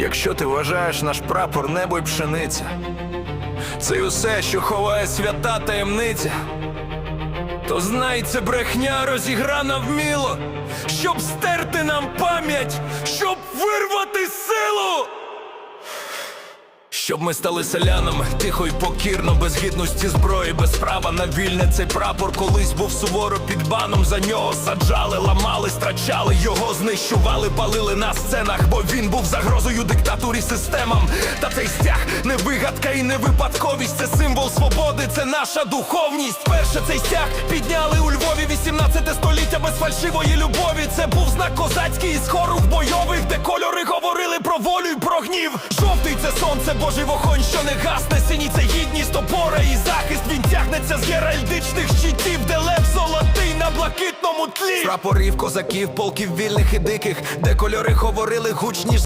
Якщо ти вважаєш наш прапор небо й пшениця, це й усе, що ховає свята таємниця, то знай, це брехня розіграна вміло, щоб стерти нам пам'ять, щоб вирвати силу. Щоб ми стали селянами, тихо й покірно, без гідності зброї, без права на вільне цей прапор колись був суворо під баном. За нього саджали, ламали, його знищували, палили на сценах, бо він був загрозою диктатурі системам. Та цей стяг не вигадка і не випадковість. Це символ свободи, це наша духовність. Перше цей стяг підняли у Львові 18 століття без фальшивої любові. Це був знак козацький із хору бойових, де кольори говорили про волю й про гнів. Жовтий це сонце, божий вогонь, що не гасне. Синій це гідність, опора і захист. Він тягнеться з геральдичних блакитному тлі. Прапорів, козаків, полків вільних і диких, де кольори говорили гучніш.